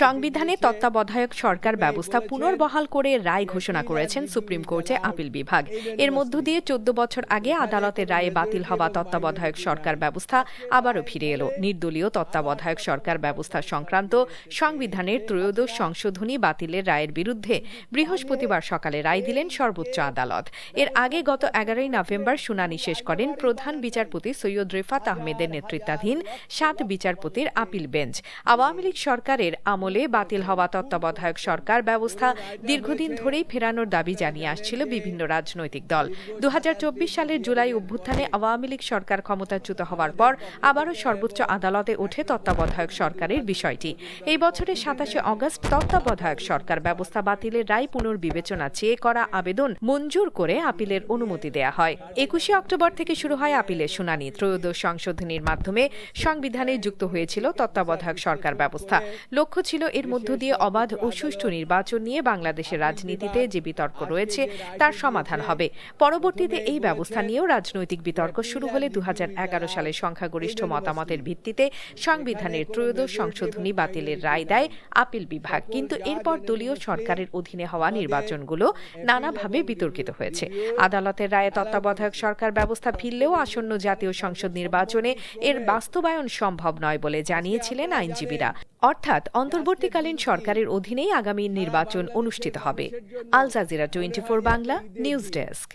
সংবিধানে তত্ত্বাবধায়ক সরকার ব্যবস্থা পুনর্বহাল করে রায় ঘোষণা করেছেন সুপ্রিম কোর্টে আপিল বিভাগ। এর মধ্য দিয়ে চোদ্দ বছর আগে আদালতের রায়ে বাতিল হওয়া তত্ত্বাবধায়ক সরকার ব্যবস্থা আবারও ফিরে এলো। নির্দলীয় তত্ত্বাবধায়ক সরকার ব্যবস্থা সংক্রান্ত সংবিধানের ত্রয়োদশ সংশোধনী বাতিলের রায়ের বিরুদ্ধে বৃহস্পতিবার সকালে রায় দিলেন সর্বোচ্চ আদালত। এর আগে গত এগারোই নভেম্বর শুনানি শেষ করেন প্রধান বিচারপতি সৈয়দ রেফাত আহমেদের নেতৃত্বাধীন সাত বিচারপতির আপিল বেঞ্চ। আওয়ামী লীগ সরকারের আমলে বাতিল হওয়া তত্ত্বাবধায়ক সরকার ব্যবস্থা দীর্ঘদিন ধরেই ফেরানোর দাবি জানিয়ে আসছিল বিভিন্ন রাজনৈতিক দল। দু হাজার চব্বিশ সালের জুলাই অভ্যুত্থানে আওয়ামী লীগ সরকার ক্ষমতাচ্যুত হওয়ার পর আবারও সর্বোচ্চ আদালতে ওঠে তত্ত্বাবধায়ক সরকারের বিষয়টি। এই বছরের সাতাশে অগস্ট তত্ত্বাবধায়ক সরকার ব্যবস্থা বাতিলের রায় পুনর্বিবেচনা চেয়ে করা আবেদন মঞ্জুর করে আপিলের অনুমতি দেয়া হয়। একুশে অক্টোবর থেকে শুরু হয় আপিলের শুনানি। ত্রয়োদশ সংশোধনীর মাধ্যমে সংবিধানে যুক্ত হয়েছিল তত্ত্বাবধায়ক সরকার ব্যবস্থা। লক্ষ্য ছিল এর মধ্য দিয়ে অবাধ ও সুষ্ঠু নির্বাচন নিয়ে বাংলাদেশের রাজনীতিতে যে বিতর্ক রয়েছে, তার সমাধান হবে। পরবর্তীতে এই ব্যবস্থা নিয়েও রাজনৈতিক বিতর্ক শুরু হলে দু হাজার এগারো সালে সংখ্যাগরিষ্ঠ মতামতের ভিত্তিতে সংবিধানের ত্রয়োদশ সংশোধনী বাতিলের রায় দেয় আপিল বিভাগ। কিন্তু এরপর দলীয় সরকারের অধীনে হওয়া নির্বাচনগুলো নানাভাবে বিতর্কিত হয়েছে। আদালতের রায়ে তত্ত্বাবধায়ক সরকার ব্যবস্থা ফিরলেও আসন্ন জাতীয় সংসদ নির্বাচনে এর বাস্তবায়ন সম্ভব নয় বলে জানিয়েছিলেন আইনজীবীরা। অর্থাৎ অন্তর্বর্তীকালীন সরকারের অধীনেই আগামী নির্বাচন অনুষ্ঠিত হবে। Al Jazeera twenty Bangla news desk.